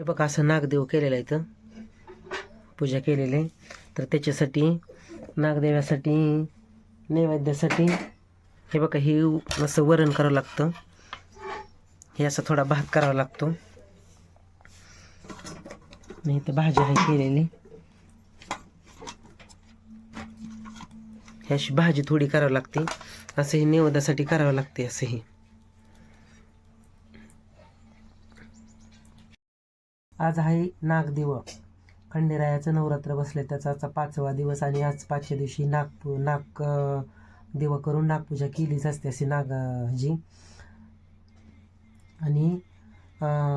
हे बघा असं नागदेव केलेलं आहे इथं. पूजा केलेली आहे. तर त्याच्यासाठी नागदेवासाठी नैवेद्यासाठी हे बघा हे असं वरण करावं लागतं. हे असं थोडा भात करावा लागतो. मी इथं भाजी आहे केलेली. ही अशी भाजी थोडी करावी लागते. असं हे नैवेद्यासाठी करावं लागते असं हे आज आहे नागदेव खंडेरायाचं नवरात्र बसले त्याचा आजचा पाचवा दिवस आणि आज पाचव्या दिवशी नाग नाग देव करून नागपूजा केलीच असते अशी नाग अं, जी आणि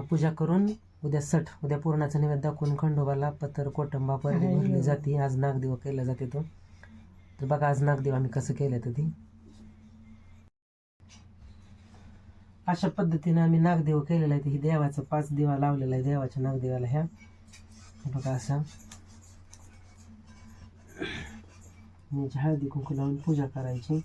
पूजा करून उद्या सठ उद्या पूर्णाचा नैवेद्य दाखवून खंडोबाला पत्र कोटंबा परडी भरली जाते. आज नागदेव केला जाते तो. तर बघा आज नागदेव आम्ही कसं केलं तर ती. अशा पद्धतीने आम्ही नागदेव केलेला आहे. ही देवाचा पाच दिवा लावलेला आहे देवाच्या नागदेवाला ह्या. बघा असं. आणि हळदी कुंकू लावून पूजा करायची.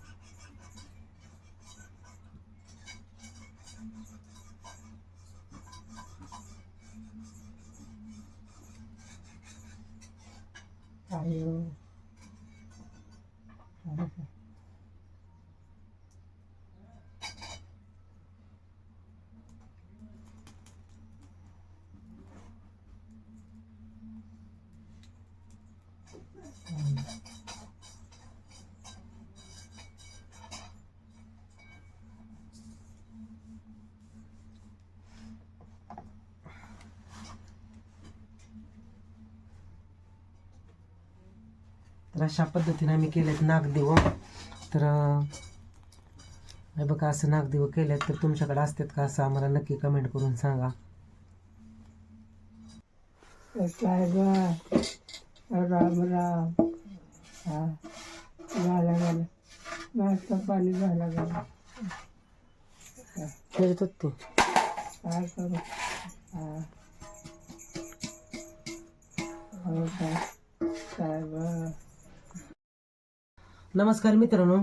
तर अशा पद्धतीने आम्ही केलेत नागदेव तर हे बघा असं नागदेव केलेत तर तुमच्याकडे असतात का असं आम्हाला नक्की कमेंट करून सांगा. काय राम राम हा झालं नाश्ता पाणी झालं गेला तू. काय करू हा हो काय नमस्कार मित्रांनो.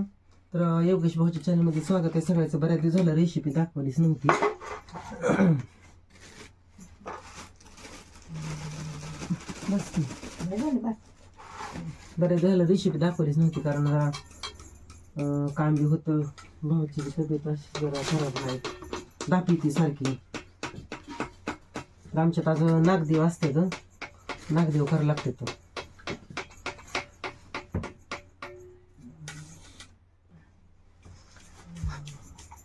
तर योगेश भाऊच्या चॅनलमध्ये स्वागत आहे. सगळ्याचं बऱ्याच दिवस झालं रेसिपी दाखवलीच नव्हती. बस की. बऱ्याच झालं रेसिपी दाखवलीच नव्हती कारण जरा अं, काम बी होतं. भाऊची बी तब्येत अशी जरा खराब आहे. दापी ती सारखी. तर आमच्यात आज नागदेव असते ग नागदेव करायला लागते तो.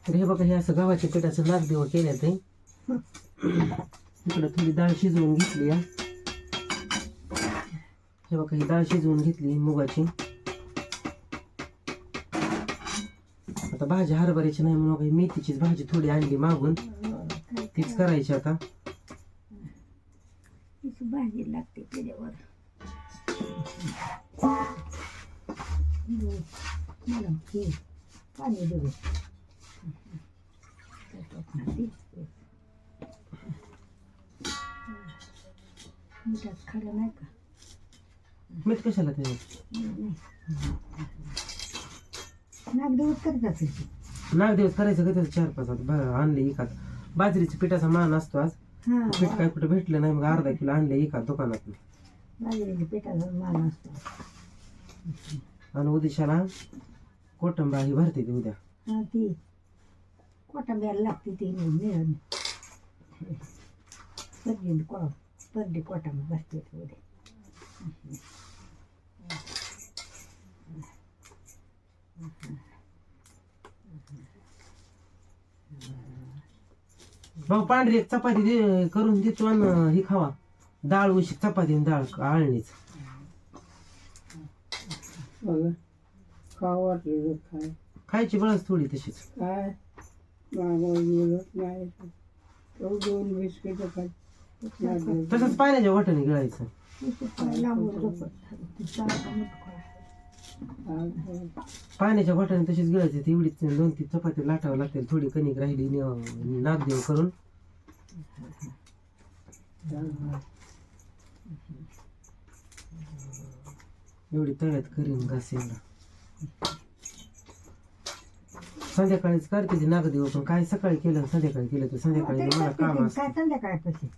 तर हे बघा हे असं गव्हाच्या पिठाचं नागदेव केलं ते इकडं थोडी डाळ शिजवून घेतली आहे हे बघा ही डाळ शिजवून घेतली मुगाची. आता भाजी हरभऱ्याची नाही म्हणून काही मेथीचीच भाजी थोडी आणली मागून. तीच करायची आता. भाजी लागते त्याच्यावर. पाणी मिठात खरं नाही का मीठ कशाला त्याच्यात नागदेवच करतात नागदेवच करायचं का त्याचं चार पाच आता आणले एकात. बाजरीच्या पिठाचा मान असतो आज. हा. पीठ काय कुठं भेटलं नाही मग अर्धा किलो आणले एका दुकानात बाजरीच्या पिठाचा मान असतो. आणि उद्याशाला कोटंबा ही भरते ती उद्या. हा ती. कोटांब्याला लागते ती मिळून पर्दी को पर्दी कोटांबा बसते ते उद्या भाऊ पांढरी एक चपाती दे करून देतो आणि ही खावा. डाळ उशी चपाती आणि डाळ आळणीच. काय खायची बळच थोडी तशीच. काय? मागं नाही तो दोन बिस्किट खाय तसंच पाण्याच्या वाटाने गिळायचं. पाण्याच्या वाट्याने तशीच गिळायची तेवढीच एवढी दोन तीन चपाती लाटावं लागतील थोडी कणिक राहिली न- नागदेव करून. एवढी तव्यात करीन घास एवढा संध्याकाळीच करते नाग देव पण काय सकाळी केलं संध्याकाळी केलं तर संध्याकाळी काम काय संध्याकाळी करशील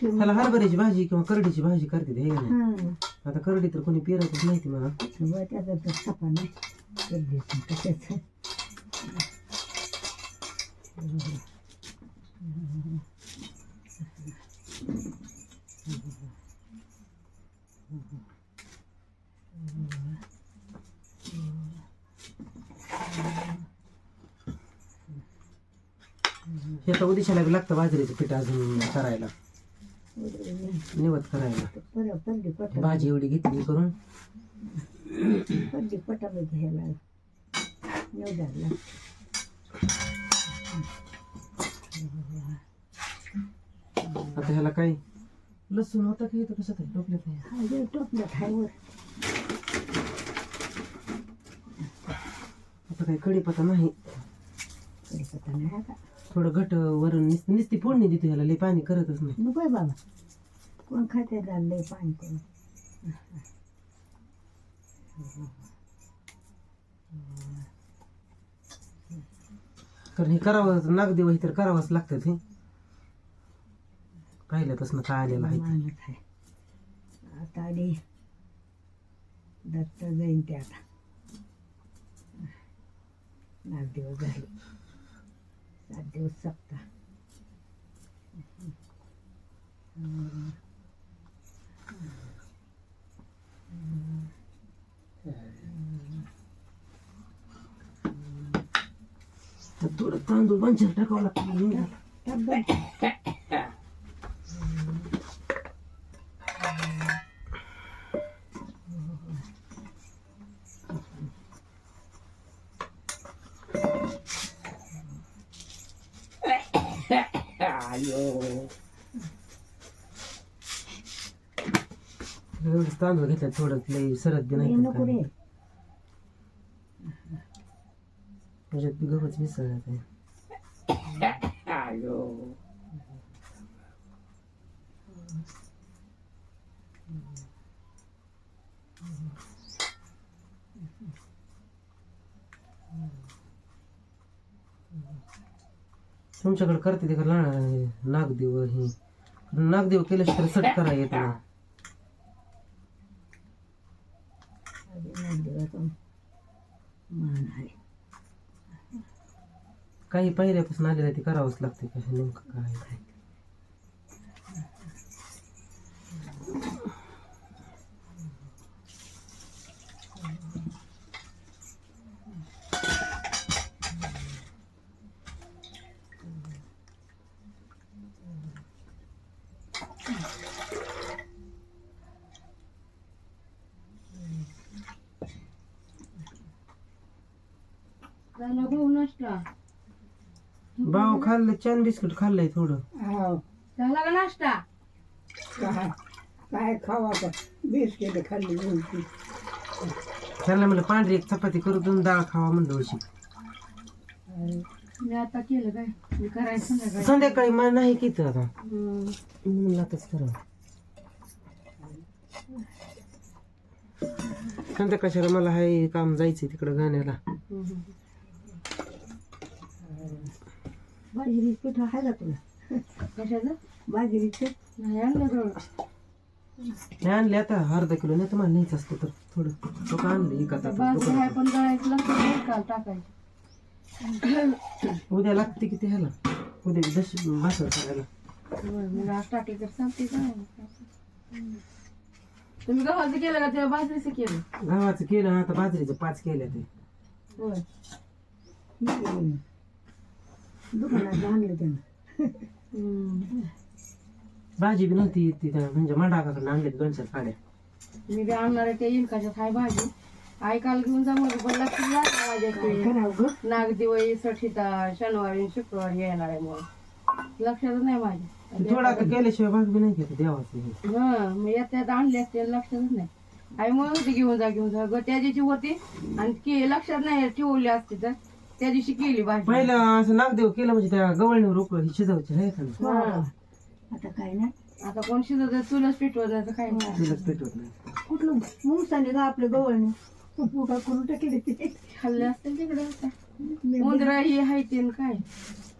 त्याला हरभऱ्याची भाजी किंवा करडीची भाजी करते हे आता करडी तर कोणी पेरतच नाही. ती मला उदिशाला बी लागतं बाजरीचं पीठ अजून करायला. निवत करायला. पटा भाजी एवढी घेतली करून. पटाला घ्यायला आता ह्याला काय? लसूण होता की इथं कशात आहे? टोपल्यात आहे. हा जे आता काही कढीपत्ता नाही. कढीपत्ता नाही आता थोडं घट वरून नुसती नुसती फोडणी देतो ह्याला लई पाणी करतच नाही. नको आहे बाबा. कोण खाते लय पाणी करून कारण हे करावं नागदेव हे तर करावंच लागतं ते पहिल्यापासून काय आलेलं आहे ते. मानत आहे. आता आली. दत्त जयंती आता. आठ दिवस झाले. सात दिवस सप्ताह तर थोडं तांदूळ पंचर टाकावं लागतं डब्बा एवढंच तांदूळ घेतलं थोडं लई सरत बी नाही नको रे. त्याच्यात बी गव्हाच मिसळण्यात आहे. तुमच्याकडे करते ते नागदेव हे. नागदेव केल्याशिवाय तर सट करा येत ना काही पहिल्यापासून आलेलं ते करावंच लागते काय नेमकं काय आहे. झाला भाऊ नाश्ता भाऊ खाल्लं छान बिस्किट खाल्लंय थोडं. हो. झाला का नाश्ता? काय काय खावा का बिस्किट खाल्ली त्यांना म्हणलं पांढरी एक चपाती करू दोन डाळ खावा म्हणलं वर्षी मी आता केलं काय? मी करायचं संध्याकाळी. संध्याकाळी मला नाही किती आता. हम्म. म्हणलं आताच करा संध्याकाळच्या मला हाय काम जायचंय तिकडं गाण्याला. बाजरी पिठ आहे का तुला? कशाचं? बाजरीचं. नाही आणलं थोडं हे आणले आता अर्धा किलो. नाही तर मला न्यायचं असतं तर थोडं. तो का आणलं? एका ताटात बाजरी आहे दुकानात. पण गळायचं लागतं काल टाकायचं. उद्या लागते किती ह्याला? उद्या दश भाकर करायला. बरं, मग आज टाकली तर चालते का? तुम्ही गव्हाचं केलं का? तेव्हा बाजरीचं केलं. गव्हाचं केलं आता बाजरीचं पाच केल्या ते. होय. दुकानात आणलं त्यानं. हम्म. भाजी बी नव्हती तिथं. म्हणजे मांडाकाकडून आणले दोन चार साड्या मी बी आणणार आहे ते इलकाच्यात हाय भाजी. आई काल घेऊन जा मग पण लक्षात लागलं माझ्या काय ते करावं ग? नागदिवळी सठिता शनिवारी आणि शुक्रवारी येणार आहे मग लक्षातच नाही माझ्या. थोडं केल्याशिवाय भाग बी नाही घेत देवाचं हे. हा मग येत येत आणले असते लक्षातच नाही. आई मग होती घेऊन जा घेऊन जा. ग त्या दिवशी होती आणि की लक्षात नाही ठेवली असते तर. त्या दिवशी केली भाजी. पहिलं असं नागदेव केलं म्हणजे त्या गवळणीवर उकळ ही का नाही हा. आता काय नाही आता कोण शिजत चुलच पेटवत तर काय नाही तिलाच पेटवत नाही. कुठलं मुंगसाने का आपलं गवळणी? पुका करून टाकले ते. खाल्ले असतील तिकडे आता. उंदरा ही आहे ते न काय?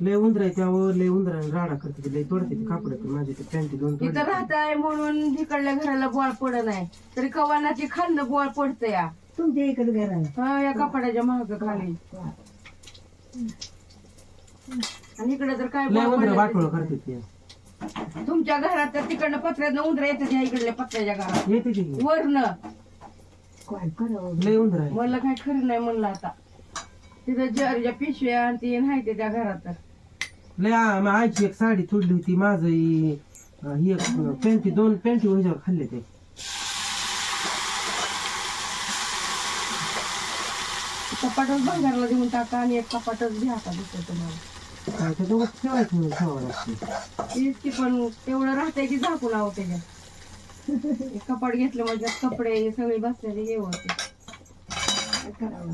लय उंदर आहे त्यावर लय उंदर राडा करते ते लय तोडते ते कापड माझे ते पॅन्टी दोन इथं तोडले. राहत आहे म्हणून तिकडल्या घराला बोळ पड नाही. तरी कवानाची खाल्लं बोळ पडतं या. तुमच्या इकडे घराला. हा या कपड्याच्या महाग खाली. आणि इकडे तर काय लय उंदर वाटोळ ते. तुमच्या घरात तर तिकडनं पत्र्यात उंदर येतात या इकडल्या पत्र्याच्या घरात. येते ते वरनं. काय करावं? लय उंदर आहे म्हणलं काय खरं नाही म्हणलं आता. तिथं जरच्या पिशव्या आणि ती नाही ते त्या घरात तर. लय आ- मा- आईची एक साडी तुडली होती माझं ही एक पॅन्टी दोन ह्याच्यावर खाल्ले ते. कपाटच भंगारला देऊन टाका आणि एक कपाटच घ्या आता दुसरं तुम्हाला. काय ते दोघं ठेवायचं म्हणून ठेवावं लागते तीच की पण तेवढं राहतंय की झाकून आहो त्याच्यात एक कपाट घेतलं म्हणजे त्यात कपडे हे सगळे बसलेले हे होते. काय करावं?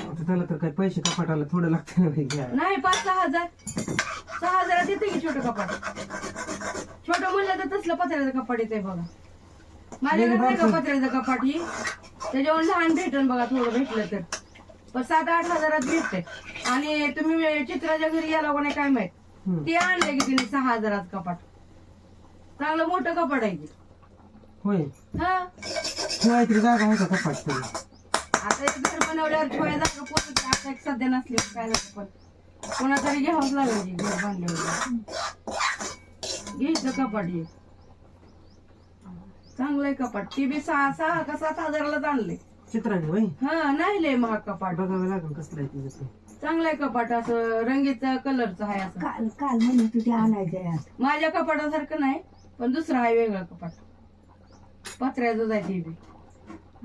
आता त्याला तर काय पैसे कपाटाला थोडं लागतं ना नाही पाच सहा हजार. सहा हजारात येते की छोटं कपाट? छोटं म्हणलं तर तसलं पत्र्याचं कपाट येते बघा. माझ्याकडे नाही का पत्र्याचं कपाट? ही त्याच्यावर लहान भेटन बघा थोडं भेटलं तर. पण सात आठ हजारात भेटते. आणि तुम्ही चित्राच्या घरी गेला कोणी काय माहीत. ते आणले की तिने सहा हजारात कपाट. चांगलं मोठं कपाट आहे होय. हा? ठेवायची तरी जागा आहे का कपाट तरी आता एक घर बनवल्यावर ठेवायला जागा पोहोचत आता एक सध्या नसली काय झालं पण कोणातरी घ्यावंच लागेल की घर बांधल्यावर. घ्यायचं कपाट हे. चांगलंय कपाट. ते बी सहा सहा का सात हजारालाच आणले चित्राने होय? हा नाही लय महाग कपाट. बघावं लागेल कसलं आहे तिचं ते चांगलंय कपाट असं रंगीत कलरचं आहे असं. काल काल म्हणून तुझे आणायचं यात माझ्या कपाटासारखं नाही पण दुसरं आहे वेगळं कपाट. पत्र्याचं आहे ते बी.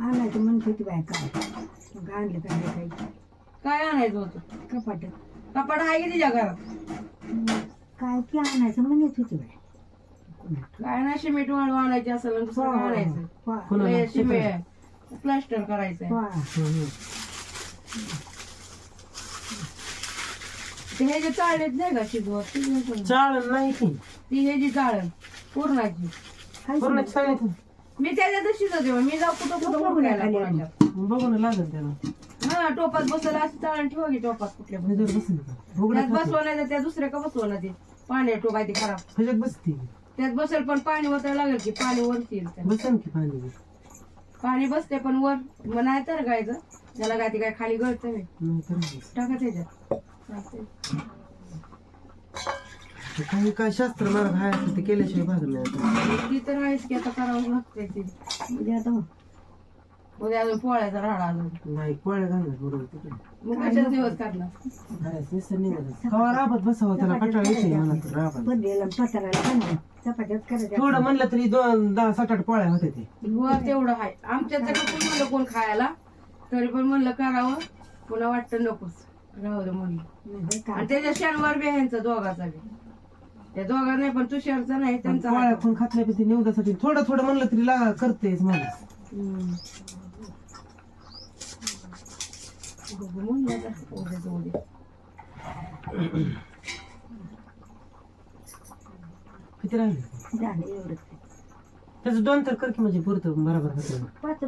आणायचं म्हणत होती बाय काय मग आणलं काय काही? काय आणायचं होतं? कपाट. कपाट आहे की तिच्या घरात? काय की आणायचं म्हणत होती बाय काय ना सिमेंट वाळू आणायची असेल आणि दुसरं आणायचं. प्लास्टर. हम्म, हम्म. ते हे जे चाळलेत नाही का शिजवत. चाळण नाही ती ती हे जी चाळण पूर्णाची. हाय चाळण. मी त्याच्यातच शिजवते मग. मी जाऊ कुठं कुठं खाली लागेल त्याला. हा टोपात बसला असं चाळण ठेवा की टोपात कुठल्या पण. ह्याच्यावर बसली. का त्यात उघड्यात बसवा नाही तर त्या दुसऱ्या का बसवा ना ते? पाणी टोप आहे ते खराब. ह्याच्यात बसती. त्यात बसेल पण पाणी ओतायला लागेल की पाणी वरती येईल. बसन की पाणी पाणी बसते पण वर मग नाही तर गायचं त्याला काय ते काय खाली गळतं मी नाही तर नाही. टाका त्याच्यात चालतंय. ते काही काय शास्त्र मार्ग आहे असं ते केल्याशिवाय भागत नाही आता. ती तर आहेच की आता करावं लागतंय ती. उद्या आता उद्या अजून पोळ्याचा राडा अजून. नाही पोळ्या घालणार बरोबर तिकडे. मग कशाच दिवस. कवा राबत बसावं त्याला? कंटाळा येते मला तर राबत पत्राला करायच्या थोडं म्हणलं तरी दोन दहा सात आठ पोळ्या होते ते वर तेवढं आहे. आमच्या तर कोण म्हणलं कोण खायला? तरी पण म्हणलं करावं. पुन्हा वाटतं नकोच. राहू दे म्हणलं. आणि त्याच्या शनिवार बी ह्यांचा दोघाचा बी. त्या दोघा नाही पण तुषारचा नाही पण त्यांचा पोळ्या आहे. पण खात नाही पण ते निवदासाठी थोडं थोडं म्हणलं तरी लागा करतेच मला हम्म. बघू म्हणलं आता, उद्या जाऊ दे. किती राहिले? झालं एवढंच त्याचं दोन तर कर की म्हणजे पुरतं बरोबर होतं पाच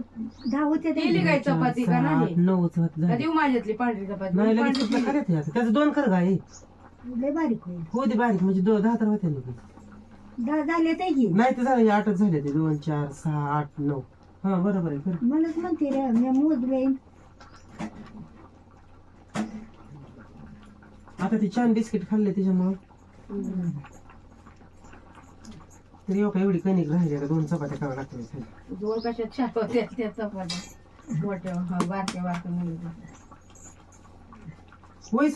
दहा होते ते. केली काय चपाती का सात, नाही? नऊच होत का झाले देऊ माझ्यातली पांढरी चपाती? नाही लगेच पांढरी कुठलं केली. करायचं आता. त्याचं दोन कर गाय लय बारीक होईल. हो दे बारीक म्हणजे दो दहा तर होते ना दहा झाले ते की? नाही ते झालं आठच झाले ते. दोन चार सहा आठ नऊ. हा बरोबर आहे कर. म्हणत म्हणते रे मी मोजले आता ते छान बिस्किट खाल्ले त्याच्यामुळं. तरी का एवढी कणिक राहिली का दोन चपात्या खाव्या लागतात दोन कशात चार होत्या त्या चपात्या. मोठ्या हा, बारक्या बारक्या मुलं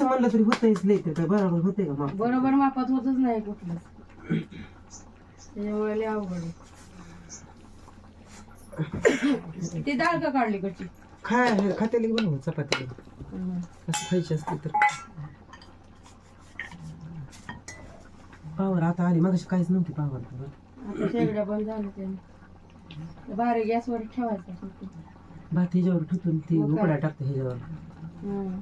म्हणलं तरी होतंयच लय ते काय बरोबर होते का मग बरोबर मापात होतच नाही कुठलं. त्याच्यामुळे लय अवघड आहे. ती डाळ का काढली कशी? खाय खात्याला बनव चपाती हम्म. असं खायची असते तर. पावर आता आली मग काहीच नव्हती पावर. आता शेगड्या बंद झाल्या त्याने बारीक गॅसवर ठेवायचं. भात ह्याच्यावर ठेवून ती मग काय? उकड्या टाकते ह्याच्यावर हम्म.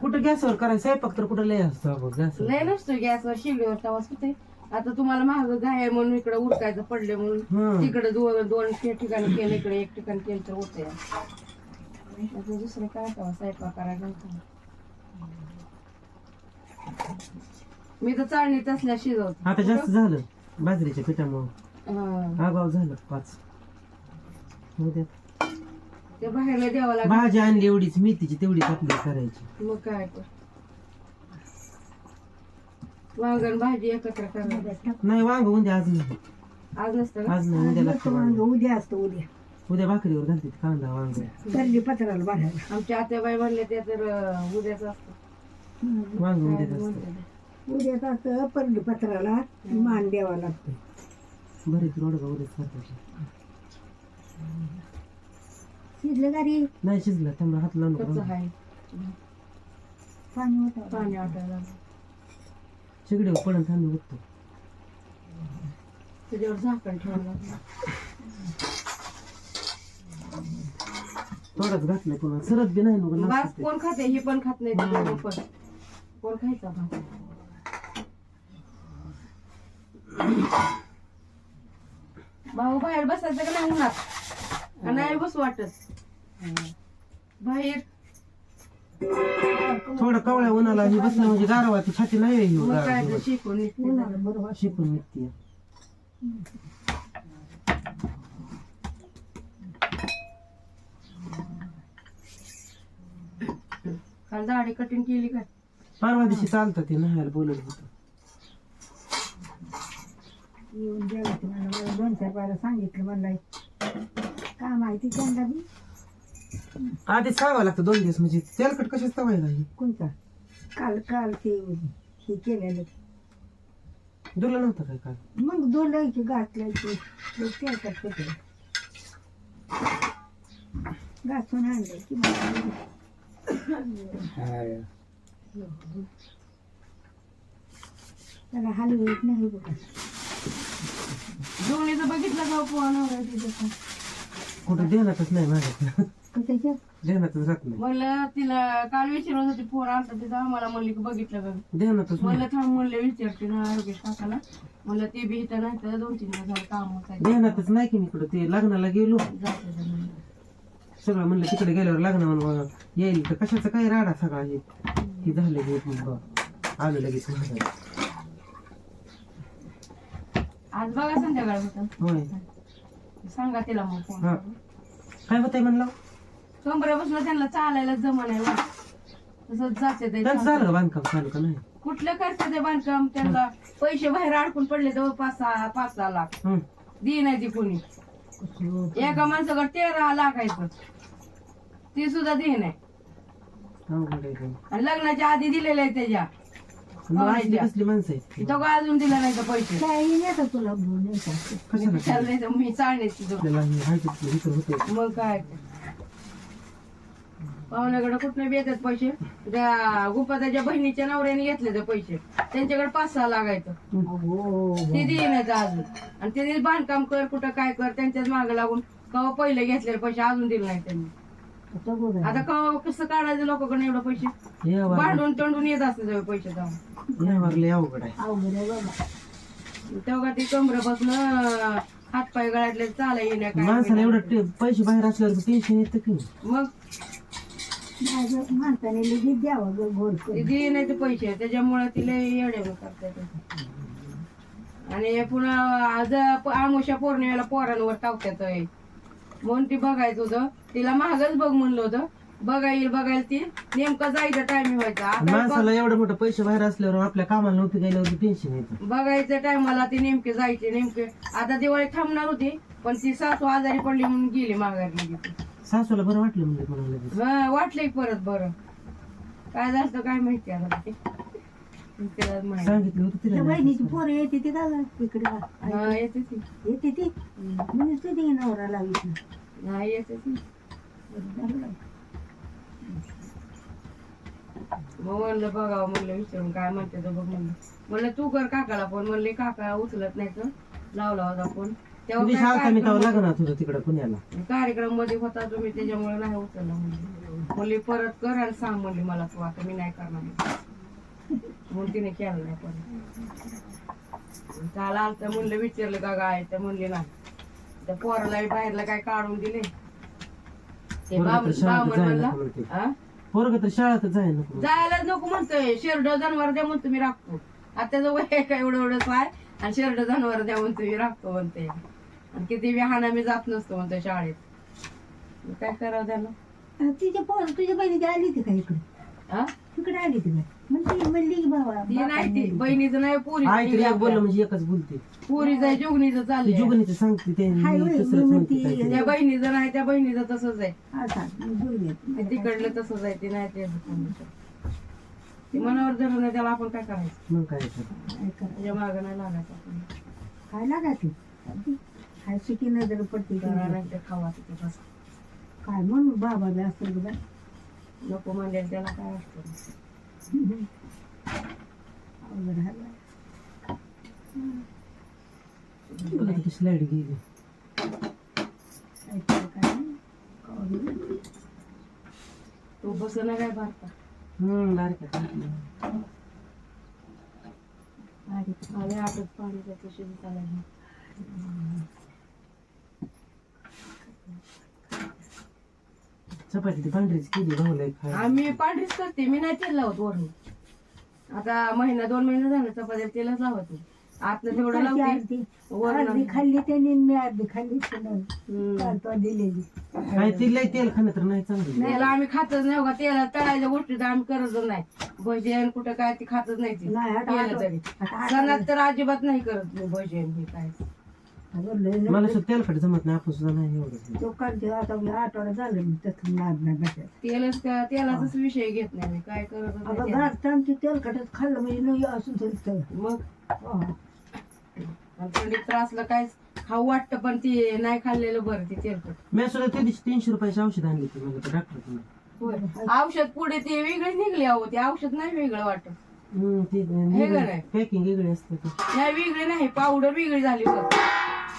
कुठं गॅसवर करायचं स्वयंपाक तर कुठं लय असतो आपण गॅस लय नसतो गॅसवर शिगडीवर तवाच होते आता तुम्हाला महाग घाय आहे म्हणून इकडे उरकायचं पडले म्हणून हं. तिकडे दोन दोन ठिकाणी केलं इकडे एक ठिकाणी केलं तर होते दुसरं काय करावं स्वयंपाक करायला होतं. मी तर चाळणी तसल्या शिजवते. आता जास्त झालं. बाजरीच्या पिठामुळं. हा. आगाव झालं पाच. होऊ द्या. ते बाहेरला द्यावं लागेल. भाजी आणली एवढीच मेथीची तेवढी आपली करायची. मग काय तर. वांगण भाजी एकत्र करायला नाही वांग उद्या आज नाही. आज नसतं का आज नाही उद्या लागतं वांग. उद्या असतं उद्या. उद्या भाकरीवर घालते कांदा वांग. तरली पत्राला भरायला आमच्या आत्याबाई म्हणले ते तर अं, उद्याच असतं. वांग काय उद्याच असतं. म्हणते ते. उद्याच असतं परली पत्राला मान द्यावा लागतो. बरेच रोड का करतात शिजलं गाडी नाही शिजलं त्यामुळे हात लावून कच्चं नका. आहे. पाणी होतं पाणी आटायला शेगडीवर पडून थांबी उठतो. त्याच्यावर झाकण ठेवायला. थोडाच घातलं पुन्हा सरत बी नाही नाचते. कोण खाते? हे पण खात नाही ते दोघं पण. कोण खायचा भाऊ बाहेर बसायचं का नाही उन्हात? का नाही बसू वाटत? बाहेर. थोडं कवळ्या उन्हाला ही बसलं म्हणजे गारवाची छाती नाही ही मग काय ते शिकून जरा. बरोबर शिकून निघते काल दाढी कटिंग केली काय परवा दिवशी चालतं ते नाही बोलत होतं येऊन जेवायचं मला मला दोन चार बारा सांगितलं मला का माहिती त्यांना बी आधी सांगावं लागतं दोन दिवस म्हणजे तेलकट कशाच तवायला ही कोणता काल काल ते हे केलेलं दुला नव्हतं काय काल मग दोलायचे घातले ते ते काय करते ते घासून आणले की मग त्याला हलवत नाही बघा. दोन्हीचं बघितलं का पोहा कुठं देण्यातच नाही माझ्या राहत नाही. म्हणलं तिला काल विचारत होती पोर आलता तिथं आम्हाला म्हणली की बघितलं का? नाही. म्हणलं थांब म्हणलं विचारते ना योगेश काकाला म्हणलं ते बी इथं नाही तर दोन तीन दिवस झालं काम होत देण्यातच नाही की मी इकडं ते लग्नाला गेलो. सगळं म्हणलं तिकडे गेल्यावर लग्न म्हणून येईल तर कशाचं काय राडा सगळा हे? झालं मग आलं लगेच म्हातारं. आज बघा संध्याकाळ होय. सांगा तिला मग फोन हा. काय होतंय म्हणलं? कमरे बसलं त्यांना चालायला जमा नाही वाट. तसंच जाते ते त्यांचं झालं का बांधकाम चालू का नाही? कुठलं करते ते बांधकाम? त्यांना पैसे बाहेर अडकून पडले तर पाच सहा पाच सहा लाख. हं. दी नाही ती कोणी. एका माणसाकडे तेरा लाखायचं ती सुद्धा दे नाही. आहे. आणि लग्नाच्या आधी दिलेले त्याच्या. मग असली कसली माणसं आहेत तो. का अजून दिला नाही तर पैसे? काही नाही का तुला बोल नाही का? मी कशाला विचारलं नाही तर मी चाळण्याची. आपल्याला हे होते मग काय? पाहुण्याकडे कुठनं बी येतात पैसे? त्या गुपाताच्या बहिणीच्या नवऱ्याने घेतले ते पैसे. त्यांच्याकडे पाच सहा लागायचं हो ते देईन अजून. आणि त्यांनी बांधकाम कर कुठं काय कर त्यांच्याच मागे लागून. कवा पहिले घेतलेले पैसे अजून दिले नाही त्यांनी. आता कवा कसं काढायचं लोकांकडे एवढं पैसे? भांडून तोंडून येत असते सगळे पैसे जाऊन. अवघड आहे. तेव्हा ते कमरे बसलं हात पाय गळाटले चाला येण्या माणसाला एवढं पैसे बाहेर असल्यावर टेन्शन येतं की मग? माणसाने लगेच द्यावं दे नाही ते पैसे त्याच्यामुळे तिला येडे करतात आणि पुन्हा आज आमुषा पौर्णिमेला पोरांवर टाकतात म्हणून ती बघायचं होतं. तिला महागच बघ म्हणलं होतं. बघाईल बघायला ती. नेमकं जायचं टायमिंग व्हायचा. आता माणसाला एवढं मोठं पैसे बाहेर असल्यावर आपल्या कामाला नव्हती गेल्यावर टेन्शन येतं बघायच्या टायमाला ती नेमके जायचे नेमके. आता दिवाळी थांबणार होती पण ती सासू आजारी पडली म्हणून गेली माघारी सासूला बरं वाटलं म्हणजे मला लगेच. हा, वाटलंय परत बरं. काय झालं काय माहिती आता? ते सांगितलं होतं त्या तिला बहिणीची पोरं येते ती का इकडे हा येते ती. येते ती. तुझी नवरा लावित नाही. येते ती. मग म्हणलं बघावं म्हणलं विचारून काय म्हणते तर बघ म्हणलं म्हणलं तू कर काकाला फोन म्हणले काका उचलत नाही तर लावला होता फोन तेव्हा काय शाळा कार्यक्रम- तिकडं पुण्याला. कार्यक्रममध्ये होता तुम्ही त्याच्यामुळे नाही उचलला म्हणले. म्हणले परत कर आणि सांग म्हणले मला तू. आता मी नाही करणार. म्हणून तिने केलं नाही परत काल आलतं म्हणलं विचारलं का गाय तर म्हणले नाही. त्या पोराला बाहेरला काय काढून दिले? ते पोरगं बाम- तर शाळेत बामण जायला म्हणला नको म्हणते. हा? पोरग तर शाळेत जायला जायलाच नको म्हणतोय. शेरड जनावर द्या म्हणतो मी राखतो. आता त्याचं वय आहे का एवढं एवढंच आहे आणि शेरड जनावर द्या म्हणतो मी राखतो म्हणते. आणि किती विहाना मी जात नसतो म्हणतो शाळेत. मग काय करावं त्याला? तिच्या पोर तुझ्या बहिणी आली होती का इकडे? हा? इकडे आली होती का म्हणते म्हणली ती नाही ती बहिणीचं नाही पुरी आई तरी एक बोललं म्हणजे एकच बोलते. पुरीचं जुगणीचं ती चाललंय जुगनीचं सांगते ते हाय होय, तसंच मी म्हणते म्हणते- काहीतरी. त्या बहिणीचं नाही त्या बहिणीचं तसंच आहे. ते तिकडलं तसंच आहे ते नाही ते ते मनावर धरून आहे, त्याला आपण काय करायचं? मग काय तर. त्याच्या मागं नाही लागायचं आपण. काय लागायची? काय शिकी नजर पडते करा नाही ते. खावा तिथे बस. काय म्हणून बाबा बी असं बघा नको म्हणले त्याला काय असतं. अवघड कशी लाइट गेली काय तो बस ना काय भारता हम्म. बारक्या आले आटत पाणी त्याचं शिजत चपाती ती पांढरीच केली भाऊला एक खायला. आम्ही पांढरीच करते. मी नाही तेल लावत वरून. आता महिना दोन महिने झाले चपात्या तेलच लावत नाही. आतनं तेवढं लावते. अर्धी. अर्धी खाल्ली त्यांनी आणि मी अर्धी खाल्ली पुन्हा हम्म. काल तो दिलेली. काय ती लय तेल खाणं तर नाही चांगलं. आम्ही खातच नाही बघा तेला तळायच्या गोष्टी तर आम्ही करतच नाही. भजन कुठं काय ती खातच नाही ती. नाही आता केलं तरी. आता सणात तर अजिबात नाही करत मी भजन हे काय. अगं लय लय- मला सुद्धा तेलकट जमत नाही आपण सुद्धा नाही एवढं तो काल ते आता मी आठवडा झालं मी तसं नाद नाही तेलच का तेलाचाच विषय घेत नाही मी काय करत अगं घालताना ते तेलकटच खाल्लं म्हणजे नाही असून तरी तर. मग? हो. आणि थंडीत त्रासलं काय खाऊ वाटतं पण ते नाही खाल्लेलं बरं ते तेलकट मी सुद्धा त्या दिवशी तीनशे रुपयाची औषध आणली होती मला डॉक्टर. औषध पुढे ते वेगळे निघले अहो ते औषध नाही वेगळं वाटत. ते हे का नाही? पॅकिंग वेगळी असते ते. नाही वेगळी नाही पावडर वेगळी झाली होती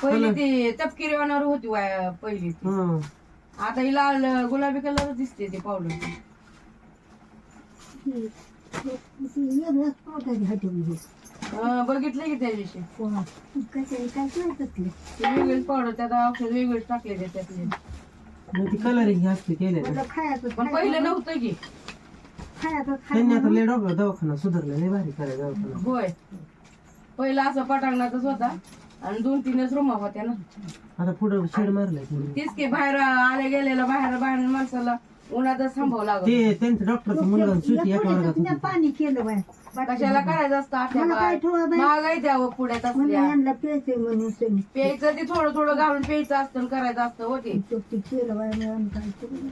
पहिली ती तपकिरी होणार होती वाया पहिली ती. हं. आता ही लाल गुलाबी कलर दिसते ती पावडर बघितलं की त्या दिवशी नाही. ती वेगळीच पावडर त्यात औषध वेगळीच टाकले ते त्यातले. मग ती कलरिंग असते केलेलं खायचं पण पहिलं नव्हतं की. खायचं त्यांनी आता खायचं लय डॉक्टर दवाखाना सुधारला लय भारी करायला दवाखाना. होय. पहिलं असं पटांगणातच होता. आणि दोन तीनच रूम होत्या ना. आता पुढं शेड मारलाय त्यांनी. तीच की बाहेर आले गेलेलं बाहेर बाहेर माणसाला उन्हातच थांबावं लागत ते त्यांचं डॉक्टरचा मुलगा सुट्टी एका वर्गात मी होती. पाणी केलं बाय कशाला करायचं असतं मला आपल्या काय ठेवा बाई? महागाई द्यावं पुढ्यात म्हणलं असल्या यांना प्यायचंय म्हणून सनी प्यायचं ते थोडं थोडं घालून प्यायचं असतं आणि करायचं असतं होते तो. ते केलं बाय काय करू?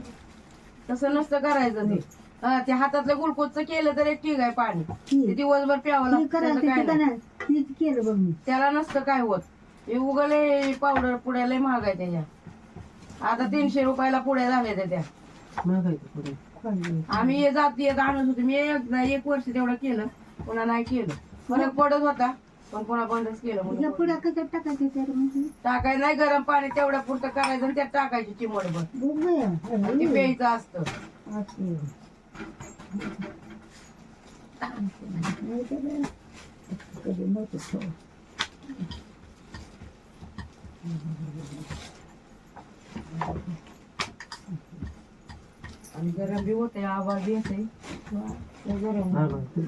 तसं नसतं करायचं ते. हा, ते हातातलं ग्लुकोजचं केलं तर एक ठीक आहे पाणी. ते दिवसभर प्यावं लागतं करायचं त्याचं काय ते का नाही. नाही तीच केलं बघ मी. त्याला नसतं काय होत. हे उगले पावडर पुड्या लय महाग आहे त्याच्या. आता तीनशे रुपयाला पुड्या झाल्या त्या. पुढे. आम्ही हे जात येत आणत होतो. मी एकदा एक वर्ष तेवढं केलं. पुन्हा नाही केलं. फरक पडत होता पण पुन्हा बंदच केलं म्हणून. पुढ्या कसं टाकायचं तर म्हणजे? टाकायचं नाही गरम पाणी तेवढ्या पुरतं करायचं आणि त्यात टाकायची चिमडभर बघ बया. ते अरे, प्यायचं असतं. असं. आणि गरम बी होते आवाज येते गरम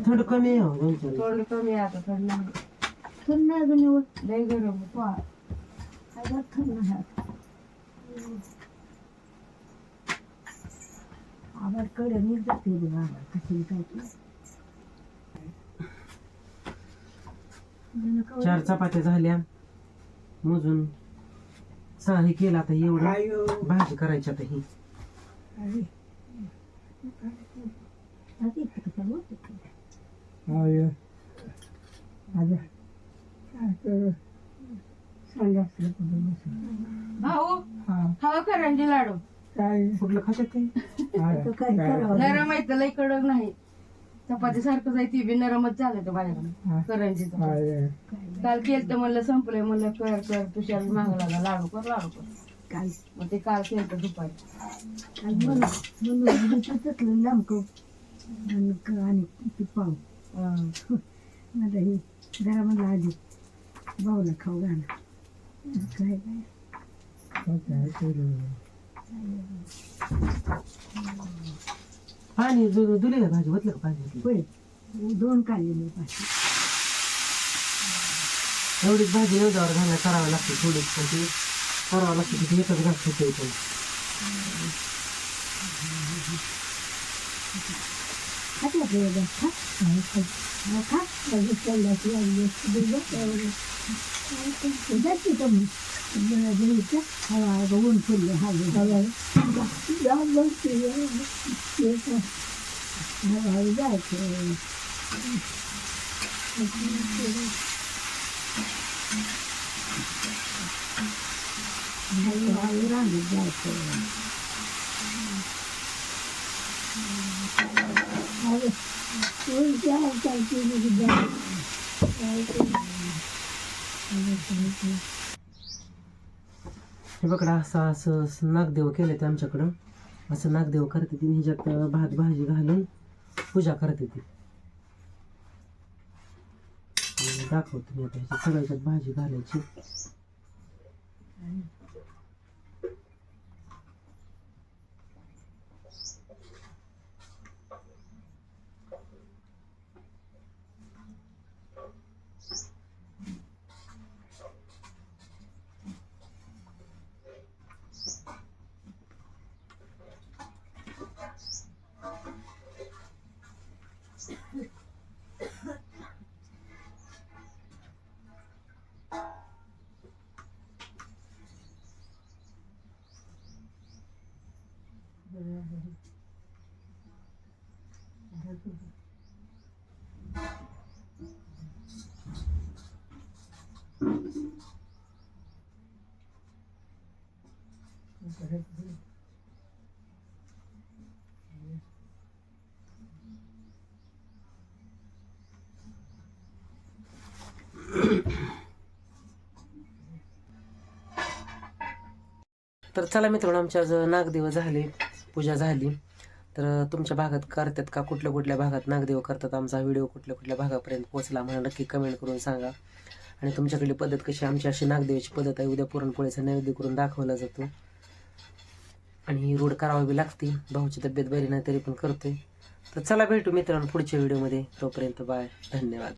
थोडं कमी आहे हो. थंड कमी आहे आता थंड थंड अजून. लय गरम थंड आवाजकडे जाते बघ काय चार चपात्या झाल्या. मोजून सहा हे केलं आता एवढं. भाजी करायची आता ही. अरे. आता इतकं कसं होतं ते? आता काय तर सांगा. असलं कुठं बसून. भाऊ हा. खावा करंजी लाडू काय कुठलं खात्यात ते? काय? करावं? नरम आहे तर लय कडक नाही. चपाती सारखंच आहे ती बी नरमच झालं तर माझ्याकडे करंजीचं काय काल केलं तर म्हणलं संपलंय म्हणलं कर कर तुषार मागं लागा लाडू कर लाडू कर. काय? मग ते काल केलं तर दुपारी. काय म्हणून म्हणून तिथलं लांबकं आणि क- आणि ती पाव हं. आता हे जरा म्हणलं आधी भाऊला खाऊ घाला. काय काय पाणी दु- दुली का भाजी? होतलं का पाणी? होय. दोन काढलेले पाहिजे एवढीच भाजी एवढ्यावर घालायला करावं लागते थोडीच पण ते करावं लागते तिथे एकच घास होते पण खात आपल्याला खा. खा. खा. लगेच चालला की जाते कमी घ्यायचं हवा ऊन फुलले हवे हवा हवा जायचं हळूहळू रांगेत जायचं हवे उलटी हालचाल केली की जायचं हे बघा असं असं असं नागदेव केले ते आमच्याकडं. असं नागदेव करते ती ह्याच्यात भात भाजी घालून पूजा करते ती. दाखवतो मी आता ह्याच्यात सगळ्याच्यात भाजी घालायची. तर चला मित्रांनो आमच्या आज नागदेव झाले. पूजा झाली तर तुमच्या भागात करतात का? कुठल्या कुठल्या भागात नागदेव करतात? आमचा व्हिडिओ कुठल्या कुठल्या भागापर्यंत पोहोचला मला नक्की कमेंट करून सांगा. आणि तुमच्याकडली पद्धत कशी आमची अशी नागदेवाची पद्धत आहे. उद्या पुरणपोळीचा नैवेद्य करून दाखवला जातो. आणि ही रोड करावी लागते. भाऊची तब्येत बरी नाही तरी पण करतोय. तर चला भेटू मित्रांनो पुढच्या व्हिडिओमध्ये तोपर्यंत बाय. धन्यवाद.